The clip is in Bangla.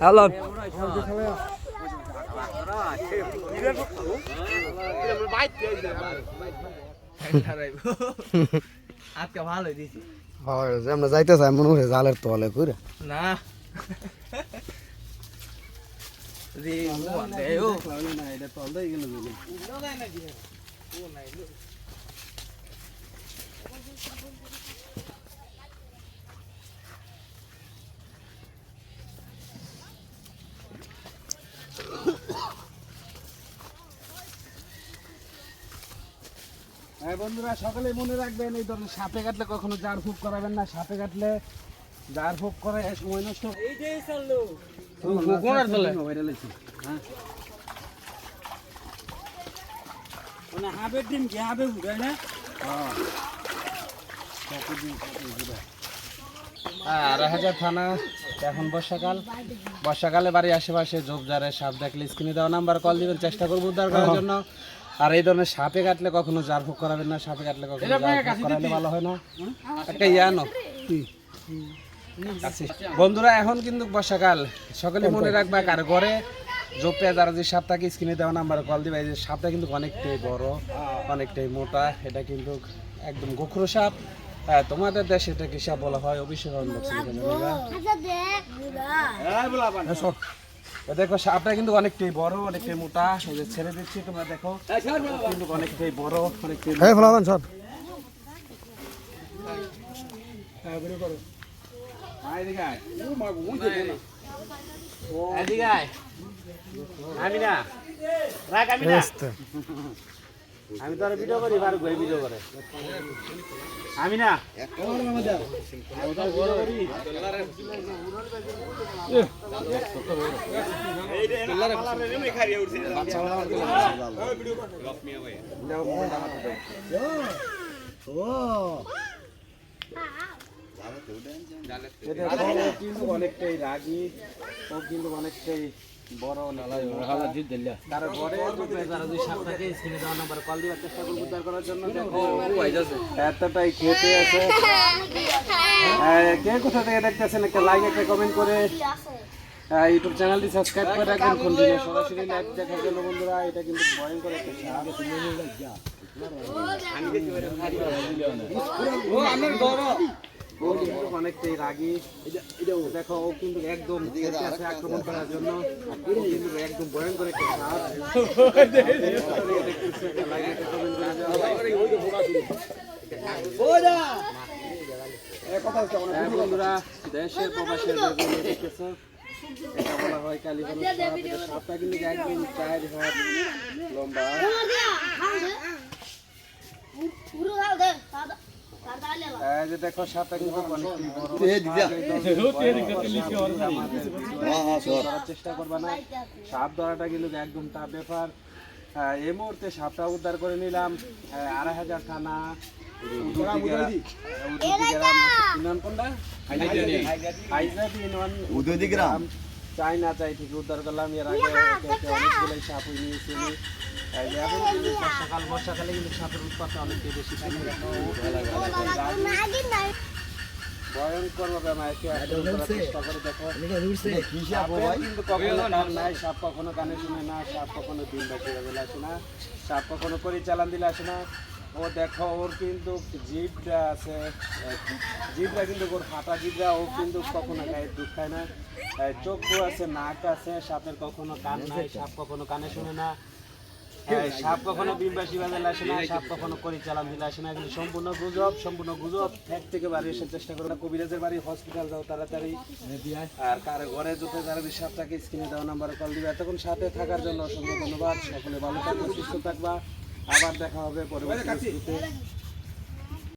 হ্যালো আজকে ভালো দিছি হয় আমরা যাইতে চাই মনে হয় জালের তলে করে না। রে ও না এটা তলে গেল হ্যাঁ বন্ধুরা সকালে মনে রাখবেন এই ধরনের সাপে কাটলে কখনো জার ফুক করাবেন না। সাপে কাটলে জার ফুক করে সময় নষ্ট চলল কোনার তলে মোবাইল আছে হ্যাঁ। মানে হাবের ডিম কি? হাবে উঠায় না? আড়াই হাজার থানা এখন বর্ষাকাল। বর্ষাকালে বাড়ির আশেপাশে ঝোপঝাড়ে সাপ দেখলে স্ক্রিনে দেওয়া নাম্বার কল দিবেন চেষ্টা করব উদ্ধার করার জন্য। আর এই ধরনের সাপে কাটলে কখনো জার ফুক করাবেন না সাপে কাটলে কখনো করালে ভালো হয় না। একটা ইয়ানো বন্ধুরা এখন কিন্তু বর্ষাকাল। সকালে মনে রাখবা কার ঘরে জোপে যারা যে সাপ থাকে স্ক্রিনে দেওয়া নাম্বার কল দিবে এই যে সাপটা কিন্তু অনেকটাই বড় অনেকটাই মোটা। এটা কিন্তু একদম গোখরো সাপ। হ্যাঁ তোমাদের দেশে এটা কি সাপ বলা হয়? অবশ্যই দেখো সাপটা কিন্তু অনেকটাই বড় অনেকটাই মোটা। এই যে ছেড়ে দিচ্ছি তোমরা দেখো কিন্তু অনেকটাই বড় অনেকটাই হ্যাঁ ফলাবান সব আমি না রাখ আমি না আমি তো আর ভিডিও করি বার ঘুরে ভিডিও করে। আমি না আর অনেকটাই রাগী ও কিন্তু অনেকটাই বড় নালাই তার ঘরে ঢুকলে যারা দুই সাতটাকে স্ক্রিনে দেওয়া নাম্বার কল দেওয়ার চেষ্টা করব উদ্ধার করার জন্য। দেখো এতটাই খেতে আছে। কে কোথা থেকে দেখতেছেন একটা লাইক একটা কমেন্ট করে? ইউটিউব চ্যানেলটি সাবস্ক্রাইব করে রাখবেন কন্টিনিউ সরাসরি লাইভ দেখার জন্য বন্ধুরা এটা কিন্তু ভয়ঙ্কর একটা সাপ ও কিন্তু অনেকটাই রাগী। দেখো ও কিন্তু একদম আছে আক্রমণ করার জন্য। ও কিন্তু একদম ভয়ঙ্কর। হ্যাঁ, লম্বা। দেখো চেষ্টা না সাপ ধরাটা কিন্তু এই মুহূর্তে সাপটা উদ্ধার করে নিলাম আড়াই হাজার থানা চাই চাই ঠিক উদ্ধার করলাম, এর আগে সাপ নিয়েছি বর্ষাকাল কিন্তু সাপের উৎপাদটা অনেকটাই বেশি ভয়ঙ্কর করে দেখো কিন্তু সাপ কখনো কানে শুনে না সাপ কখনো দিন বাকি দিলে আসে না সাপ কখনো পরিচালন দিলে আসে না ও দেখো ওর কিন্তু জিভটা আছে জিভটা কিন্তু ওর ফাটা জিভটা ও কিন্তু কখনো গায়ে দুধ খায় না চক্ষু আছে নাক আছে সাপের কখনো কান নাই সাপ কখনো কানে শুনে না সাপ কখনো বিম্বাসী বাজারে আসে না, সাপ কখনো পরিচালন দিলে আসে না। কিন্তু সম্পূর্ণ গুজব সম্পূর্ণ গুজব। এক থেকে বাড়ি এসে চেষ্টা করো না, কবিরাজের বাড়ি হসপিটাল যাও তাড়াতাড়ি। আর কার ঘরে যেতে যারা যদি সাপটাকে স্ক্রিনে দেওয়া নাম্বারে কল দিবে। এতক্ষণ সাথে থাকার জন্য অসংখ্য ধন্যবাদ। সকলে ভালো থাকবে সুস্থ থাকবা। আবার দেখা হবে পরবর্তী।